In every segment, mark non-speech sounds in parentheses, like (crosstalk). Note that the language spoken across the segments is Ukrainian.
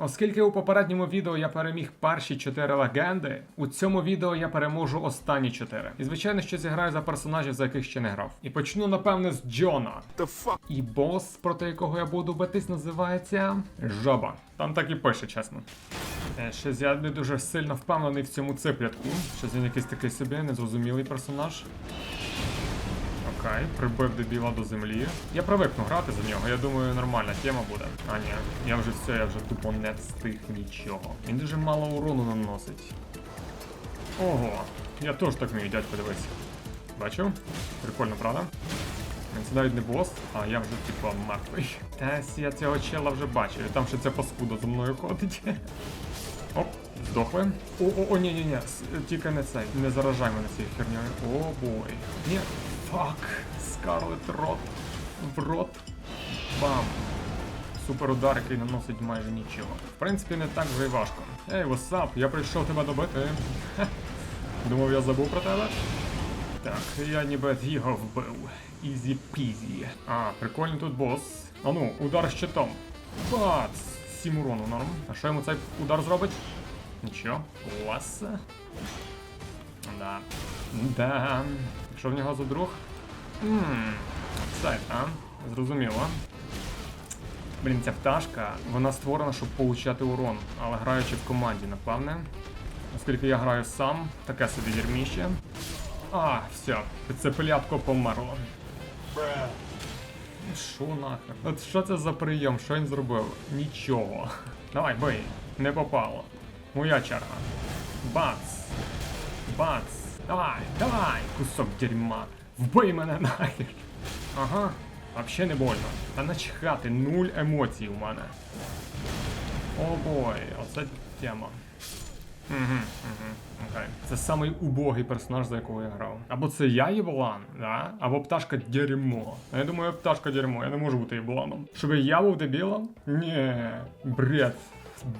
Оскільки у попередньому відео я переміг перші чотири легенди, у цьому відео я переможу останні чотири. І звичайно, що зіграю за персонажів, за яких ще не грав. І почну, напевне, з Джона. The fuck? І бос, проти якого я буду битись, називається Жоба. Там так і пише, чесно. Е, Щось я не дуже сильно впевнений в цьому циплятку. Щось він якийсь такий собі незрозумілий персонаж. Окей, прибив дебіла до землі. Я привикну грати за нього, я думаю, нормальна тема буде. А ні, я вже все, я вже тупо не встиг нічого. Він дуже мало урону наносить. Ого, я теж так вмію, дядько, дивись. Бачив? Прикольно, правда? Це навіть не бос, а я вже типа мертвий. Тес, я цього чела вже бачив, і там ще ця паскуда за мною ходить. Оп, здохли. О, о, о, ні, ні, ні, тільки не цей. Не заражай мене цією херньою. О, бой. Ні, фак. Скарлет рот. В рот. Бам. Супер удар, який наносить майже нічого. В принципі, не так вже й важко. Ей, васап, я прийшов тебе добити. Хе. Думав, я забув про тебе. Так, я ніби його вбив. Ізі пізі. А, прикольний тут бос. А ну, удар щитом. Бац! Сім урону норм. А що йому цей удар зробить? Нічого. Клас. Да. Да. Що в нього за друг? Ммм. Сайт, а? Зрозуміло. Блін, ця пташка, вона створена, щоб получати урон, але граючи в команді, напевне. Оскільки я граю сам, таке собі дерьміще. А, все, це пилятко померло. Що нахер? От що це за прийом? Що він зробив? Нічого. Давай, бий. Не попало. Моя черга. Бац. Бац. Давай, давай, кусок дерьма. Вбий мене нахер. Ага. Вообще не больно. Та начхати, нуль емоцій у мене. О бой, оце тема. Угу, угу, окей. Це самий убогий персонаж, за якого я грав. Або це я єблан, да? або пташка дерьмо. А я думаю, пташка дерьмо, я не можу бути єбланом. Щоб я був дебілом? Ні, бред.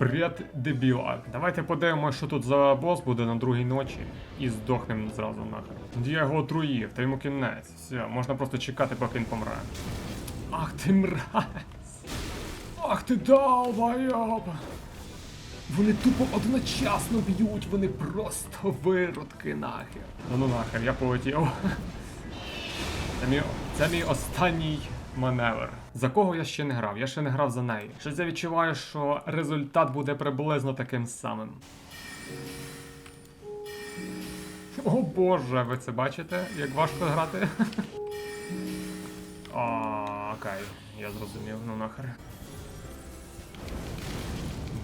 Бред дебіла. Давайте подивимося, що тут за бос буде на другій ночі. І здохнемо зразу нахер. Я його отруїв, та йому кінець. Все, можна просто чекати, поки він помре. Ах ти мразь! Ах ти долбойоб! Вони тупо одночасно б'ють, вони просто виродки нахер. Ну ну нахер, я полетів. Це мій, це мій останній маневр. За кого я ще не грав? Я ще не грав за неї. Щось я відчуваю, що результат буде приблизно таким самим. О боже, ви це бачите? Як важко грати? (laughs) А, окей, я зрозумів, ну нахер.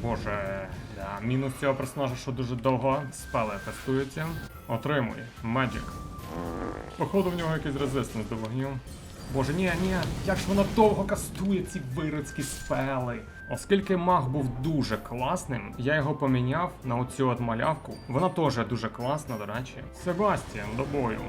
Боже, да, мінус цього персонажа, що дуже довго спели тестуються. Отримуй, Magic. Походу в нього якийсь резистенс до вогню. Боже, ні, ні, як ж вона довго кастує ці виродські спели. Оскільки маг був дуже класним, я його поміняв на оцю от малявку. Вона теж дуже класна, до речі. Себастіан, до бою.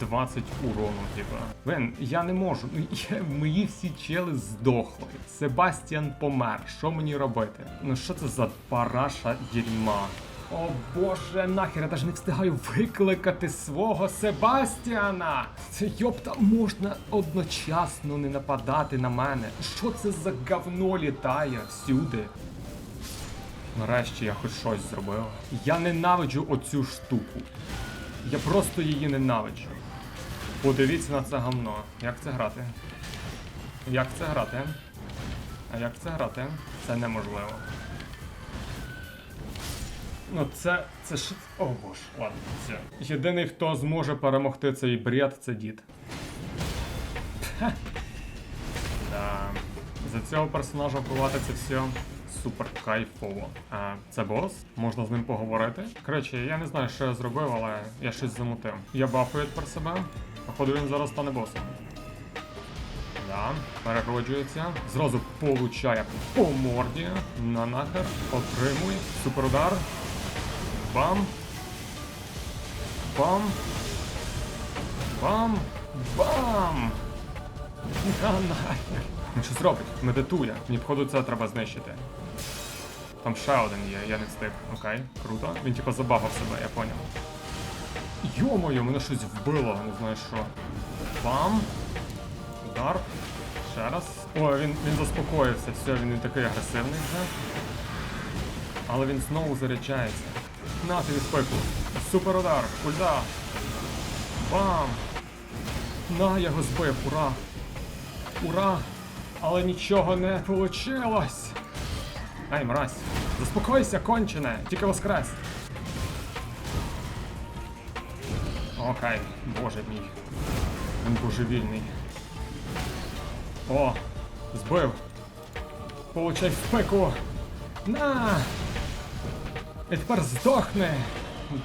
20 урону, типа. Блин, я не можу. Ну, я, мої всі чели здохли. Себастьян помер. Що мені робити? Ну що це за параша дерьма? О боже, нахер, я навіть не встигаю викликати свого Себастіана! Це йопта можна одночасно не нападати на мене. Що це за говно літає всюди? Нарешті я хоч щось зробив. Я ненавиджу оцю штуку. Я просто її ненавиджу. Подивіться на це гавно. Як це грати? Як це грати? А як це грати? Це неможливо. Ну це. це ж. О боже, ладно, все. Єдиний, хто зможе перемогти цей бред, це дід. Да. За цього персонажа вбивати це все супер кайфово. А це бос? Можна з ним поговорити. Коротше, я не знаю, що я зробив, але я щось замутив. Я бафую тепер себе. Походу він зараз стане босом. Да, перероджується. Зразу получає по морді. На нахер. Отримуй. Суперудар. Бам. Бам. Бам. Бам. На нахер. Він щось робить, медитує. Мені походу це треба знищити. Там ще один є, я не встиг. Окей, круто. Він типа забагав себе, я поняв. Йо-моє, мене щось вбило, не знаю що. Бам. Удар. Ще раз. О, він, він заспокоївся, все, він не такий агресивний вже. Але він знову заряджається. На тобі спеку. Супер удар. Ульда. Бам! На, я його збив, ура! Ура! Але нічого не вийшло! Ай, мразь! Заспокойся, кончене! Тільки воскрес! Окей, боже мій. Він божевільний. О! Збив! Получай в пеку! На! І тепер здохни!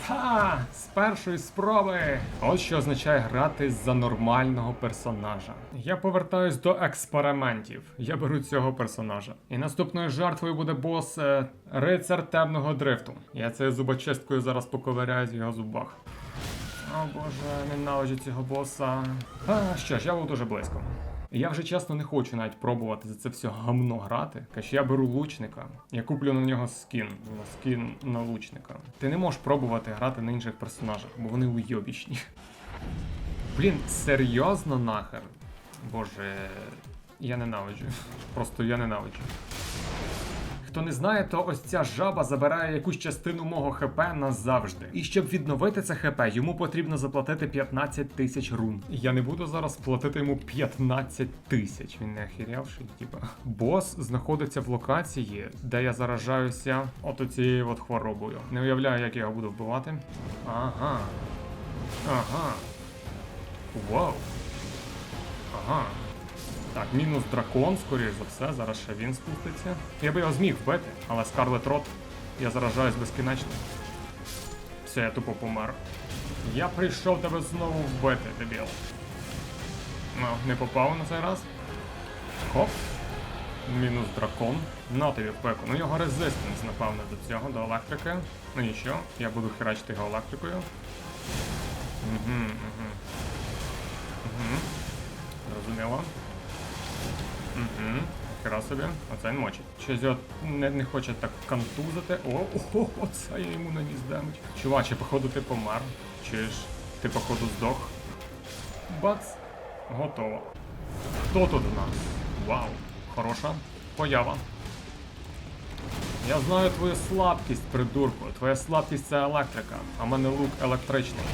Та! З першої спроби! От що означає грати за нормального персонажа. Я повертаюсь до експериментів. Я беру цього персонажа. І наступною жертвою буде бос е, рицар темного дрифту. Я цією зубочисткою зараз поковиряюсь в його зубах. О боже, ненавиджу цього боса. А, що ж, я був дуже близько. Я вже чесно не хочу навіть пробувати за це все гамно грати. Каже, я беру лучника, я куплю на нього скін, скін на лучника. Ти не можеш пробувати грати на інших персонажах, бо вони уйобічні. Блін, серйозно нахер? Боже, я ненавиджу. Просто я ненавиджу. Хто не знає, то ось ця жаба забирає якусь частину мого ХП назавжди. І щоб відновити це ХП, йому потрібно заплатити 15 тисяч рун. Я не буду зараз платити йому 15 тисяч. Він не охерявший, типа. Бос знаходиться в локації, де я заражаюся от цією от хворобою. Не уявляю, як я його буду вбивати. Ага. Ага. Вау. Ага. Так, мінус дракон, скоріш за все, зараз ще він спуститься. Я би його зміг вбити, але Скарлет Рот, я заражаюсь безкінечно. Все, я тупо помер. Я прийшов тебе знову вбити, дебіл. Ну, не попав на цей раз. Хоп. Мінус дракон. На тобі пеку. Ну його резистенс, напевно, до цього, до електрики. Ну нічого, я буду херачити його електрикою. Угу, угу. Угу. Зрозуміло. Угу. Хера собі, оце він мочить. Щось його не, не хоче так контузити. О, о, оце я йому наніс демедж. Чуваче, походу ти помер. Чи ж ти походу здох? Бац! Готово. Хто тут у нас? Вау, хороша поява. Я знаю твою слабкість, придурку. Твоя слабкість це електрика, а в мене лук електричний.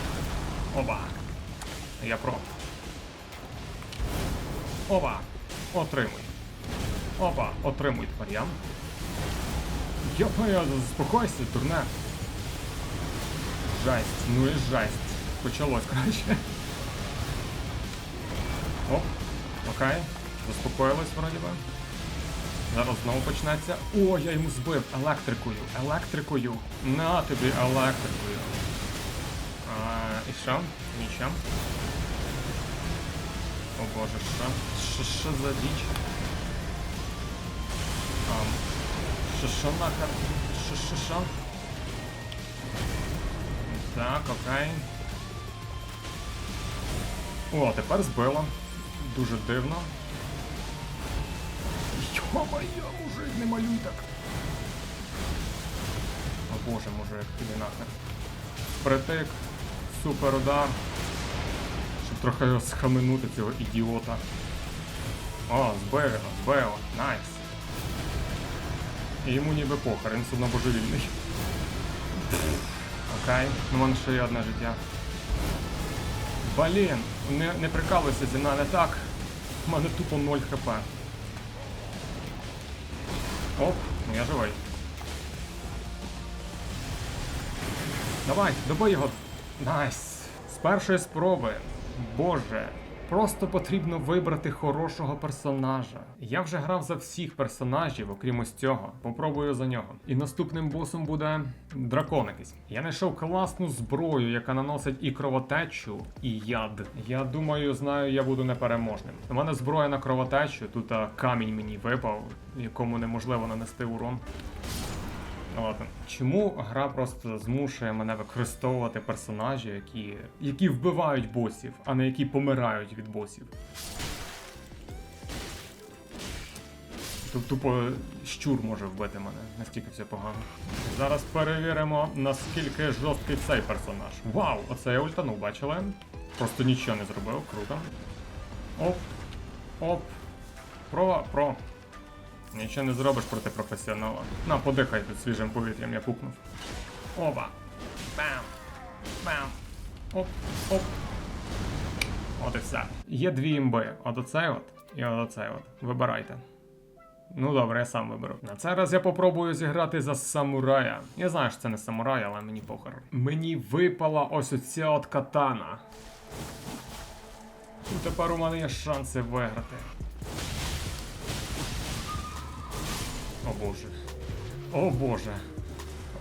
Оба. Я про. Опа! Отримуй. Опа, отримуй тварям. Йопа, заспокойся, дурне. Жесть, ну і жесть. Почалось краще. Оп, окей. Заспокоїлась вроді би. Зараз знову почнеться. О, я йому збив електрикою. Електрикою. На тобі електрикою. А, і що? Нічого. О боже, що? Що, за діч? Ам, що, що нахер? Що? Так, окей. О, тепер збило. Дуже дивно. Йо-моє, мужик, не малюй так. О боже, мужик, піди нахер. Притик, супер удар. Трохи схаменути цього ідіота. О, збив його, збив його, найс. І йому ніби похер, він все одно божевільний. Окей, ну мене ще є одне життя. Блін, не, не прикалуйся зі мною, так. У мене тупо 0 хп. Оп, ну я живий. Давай, добий його. Найс. З першої спроби. Боже. Просто потрібно вибрати хорошого персонажа. Я вже грав за всіх персонажів, окрім ось цього. Попробую за нього. І наступним босом буде дракон якийсь. Я знайшов класну зброю, яка наносить і кровотечу, і яд. Я думаю, знаю, я буду непереможним. У мене зброя на кровотечу, тут а, камінь мені випав, якому неможливо нанести урон. Ладно. Чому гра просто змушує мене використовувати персонажів, які, які вбивають босів, а не які помирають від босів? Тупо щур може вбити мене, настільки все погано. Зараз перевіримо, наскільки жорсткий цей персонаж. Вау! Оце я ультанув, бачили? Просто нічого не зробив, круто. Оп. Оп. Про, про. Нічого не зробиш проти професіонала. На, подихай тут свіжим повітрям, я пукнув. Опа. Бам. Бам. Оп, оп. От і все. Є дві імби. От оцей от і от оцей от. Вибирайте. Ну добре, я сам виберу. На цей раз я попробую зіграти за самурая. Я знаю, що це не самурай, але мені похер. Мені випала ось оця от катана. І тепер у мене є шанси виграти. О боже. О боже.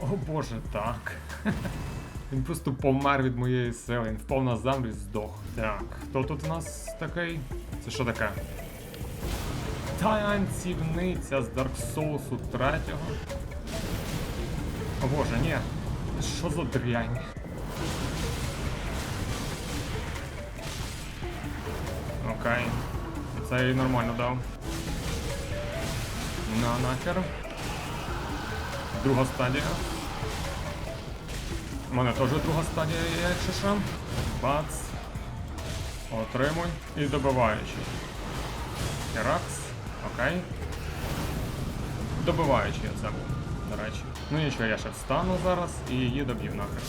О боже, так. (laughs) Він просто помер від моєї сили, він впав на землю і здох. Так, хто тут у нас такий? Це що таке? Танцівниця з Dark Souls 3. О боже, ні. Що за дрянь? Окей. Це я нормально дав. На нахер. Друга стадія. У мене теж друга стадія є, якщо що. Бац. Отримуй. І добиваючий. Херакс. Окей. Добиваючий це був, до речі. Ну нічого, я ще встану зараз і її доб'ю нахер.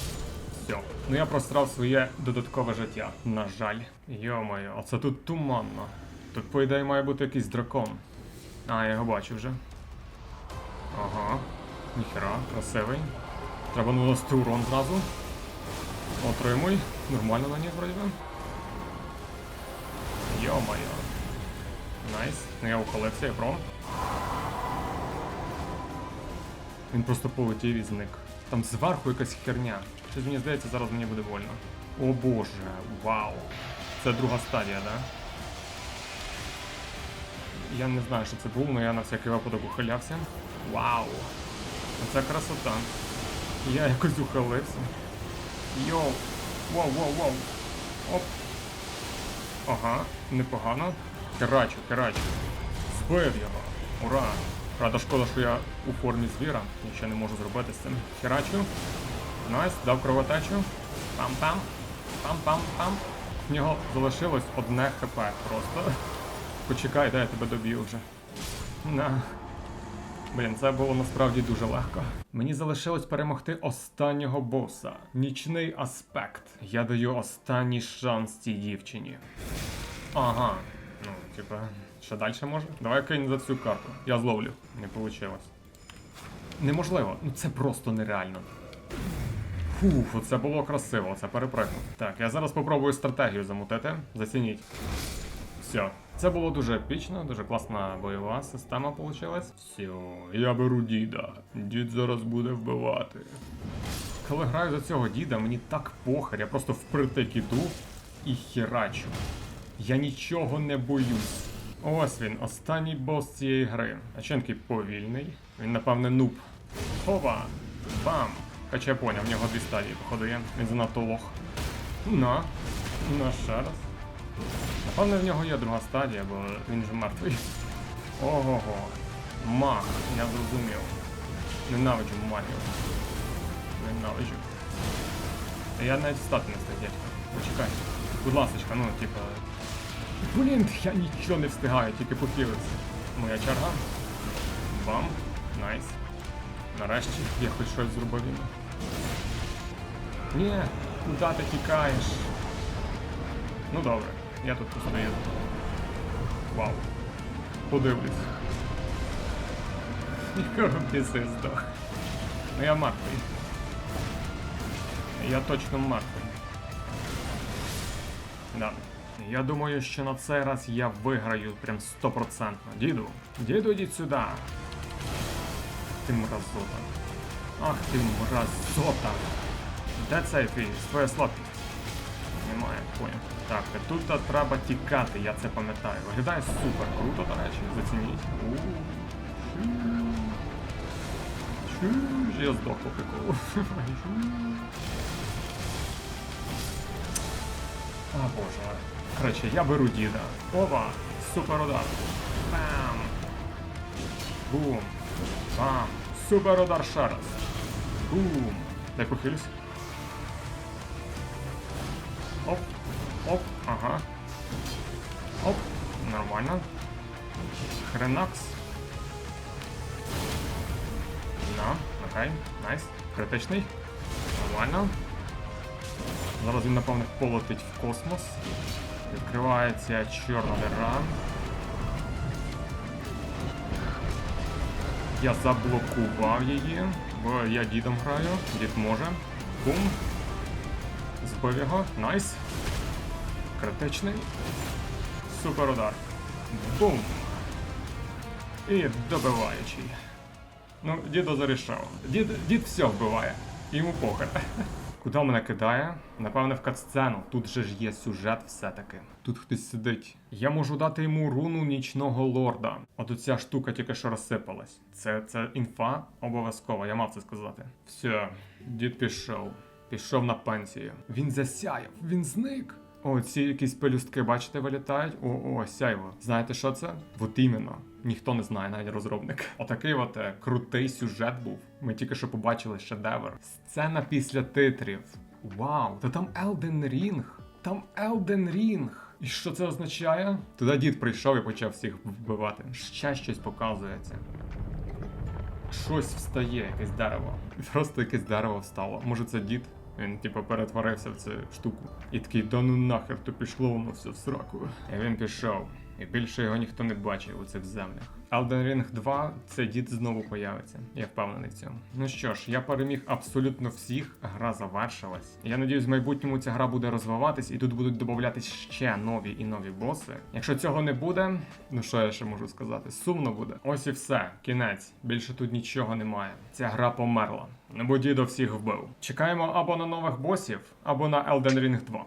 Все. Ну я просрав своє додаткове життя. На жаль. Йо-моє, оце тут туманно. Тут, по ідеї, має бути якийсь дракон. А, я його бачу вже. Ага. Ніхера, красивий. Треба наносити урон зразу. Отримуй. Нормально на них вроді би. Йо-моє. Найс. Ну я ухилився, я пром. Він просто полетів і зник. Там зверху якась херня. Щось мені здається, зараз мені буде больно. О боже, вау. Це друга стадія, да? Я не знаю, що це було, але я на всякий випадок ухилявся. Вау! Це красота. Я якось ухилився. Йоу! Воу, воу, воу! Оп! Ага, непогано. Керачу, керачу. Збив його. Ура! Правда, шкода, що я у формі звіра. Нічого не можу зробити з цим. Херачу. Найс, дав кровотечу. Пам-пам. Пам-пам-пам. В нього залишилось одне хп просто. Почекай, дай я тебе доб'ю вже. На. Блін, це було насправді дуже легко. Мені залишилось перемогти останнього боса. Нічний аспект. Я даю останній шанс цій дівчині. Ага. Ну, типа, що далі може? Давай кинь за цю карту. Я зловлю. Не вийшло. Неможливо. Ну це просто нереально. Фух, це було красиво, це перепригнув. Так, я зараз попробую стратегію замутити. Зацініть. Все. Це було дуже епічно, дуже класна бойова система вийшла. Все, я беру діда. Дід зараз буде вбивати. Коли граю за цього діда, мені так похер, я просто впритик іду і херачу. Я нічого не боюсь. Ось він, останній бос цієї гри. А чи він такий повільний? Він, напевне, нуб. Хова! Бам! Хоча я поняв, в нього дві стадії, походу є. Він занадто лох. На. На ще раз. Напевне, в нього є друга стадія, бо він же мертвий. Ого-го. Маг, я зрозумів. Ненавиджу магію. Ненавиджу. Я навіть встати не дядько. Почекай. Будь ласочка, ну, типа. Блін, я нічого не встигаю, тільки похилився. Моя черга. Бам. Найс. Нарешті я хоч щось зробив. Ні, куди ти тікаєш? Ну добре, я тут постою. Вау. Подивлюсь. Якого (laughs) біси здох. Ну я мертвий. Я точно мертвий. Да. Я думаю, що на цей раз я виграю прям стопроцентно. Діду, діду, йдіть сюди. Ти мразота. Ах ти мразота. Де цей твій? Твоя слабкість? Немає, поняв. Так, тут треба тікати, я це пам'ятаю. Виглядає супер круто, до речі, зацініть. Чуж, я здох по приколу. А боже. Короче, я беру діда. Опа! Супер удар. Бам! Бум! Бам! Супер удар ще раз. Бум! Дай похилюсь. Хренакс. Ну, окей, найс. Критичний. Нормально. Зараз він, напевно, полетить в космос. Відкривається чорна дира. Я заблокував її, бо я дідом граю. Дід може. Бум. Збив його. Найс. Критичний. Супер удар. Бум. І добиваючий. Ну, дідо зарішав. Дід, дід все вбиває. Йому похер. (laughs) Куди мене кидає? Напевне, в катсцену. Тут же ж є сюжет все-таки. Тут хтось сидить. Я можу дати йому руну нічного лорда. От оця штука тільки що розсипалась. Це, це інфа обов'язково, я мав це сказати. Все, дід пішов. Пішов на пенсію. Він засяяв, він зник. О, ці якісь пелюстки, бачите, вилітають. О, о, сяйво. Знаєте, що це? От іменно. Ніхто не знає, навіть розробник. Отакий от е, крутий сюжет був. Ми тільки що побачили шедевр. Сцена після титрів. Вау, та там Elden Ring. Там Elden Ring. І що це означає? Туди дід прийшов і почав всіх вбивати. Ще щось показується. Щось встає, якесь дерево. Просто якесь дерево встало. Може це дід? Він типу перетворився в цю штуку. І такий, да ну нахер, то пішло воно все в сраку. І він пішов. І більше його ніхто не бачив у цих землях. Elden Ring 2 це дід знову появиться. Я впевнений в цьому. Ну що ж, я переміг абсолютно всіх. Гра завершилась. Я надіюсь, в майбутньому ця гра буде розвиватись і тут будуть додаватись ще нові і нові боси. Якщо цього не буде, ну що я ще можу сказати? Сумно буде. Ось і все. Кінець. Більше тут нічого немає. Ця гра померла. Бо дідо всіх вбив. Чекаємо або на нових босів, або на Elden Ring 2.